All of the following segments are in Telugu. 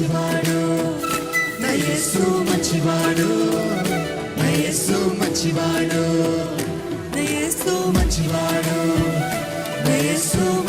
మంచివాడు. నా యేసు మంచివాడు. నా యేసు మంచివాడు. నా యేసు మంచివాడు. నా యేసు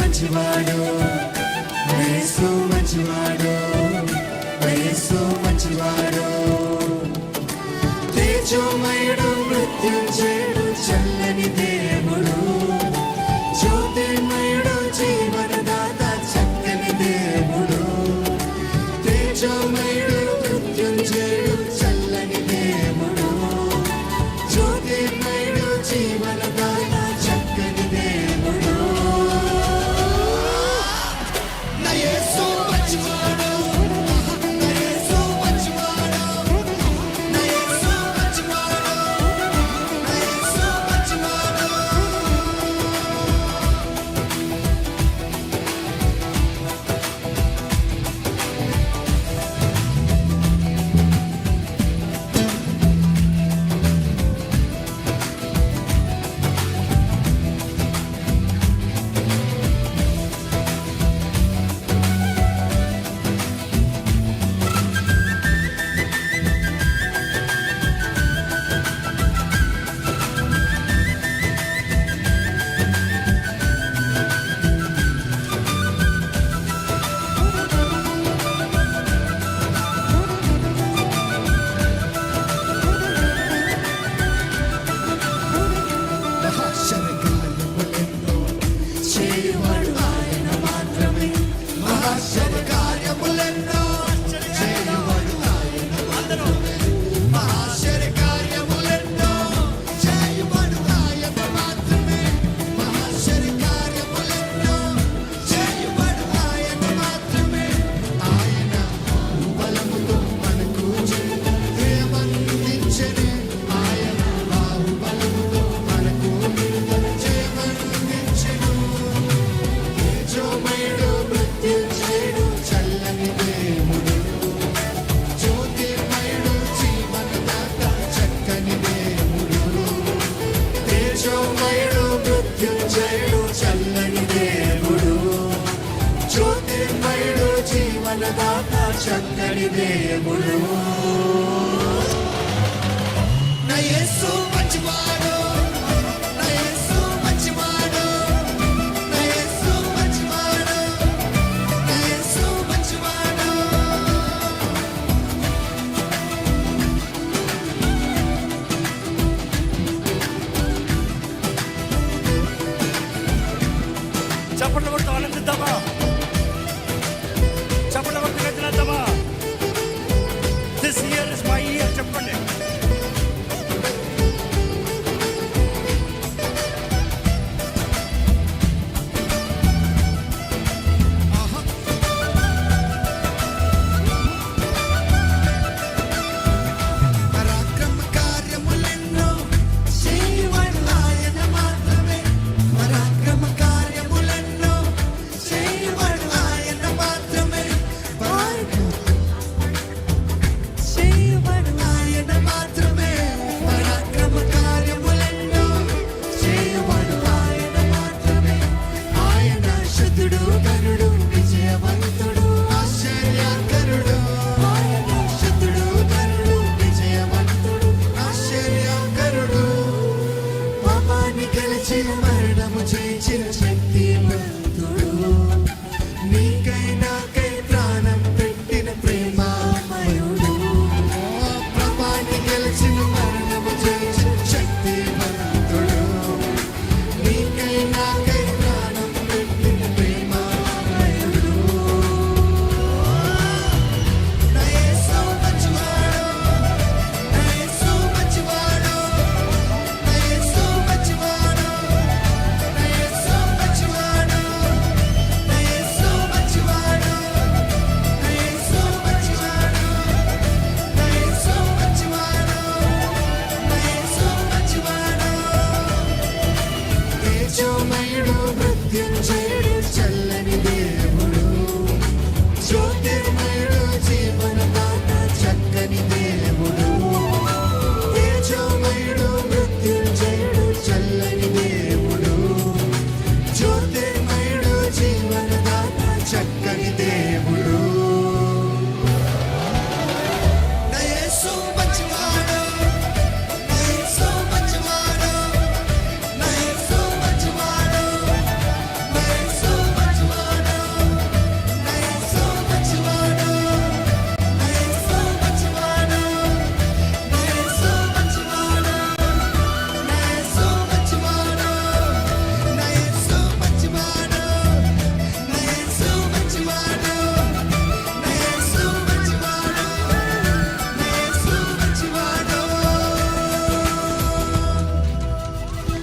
Ela chega. చక్కని దేవుడు. నయస్సు మంచివాడు. చప్పట్లు కొడుతూ ఆనందిద్దామా? మరణము చేసిన శక్తి మంతుడు నీక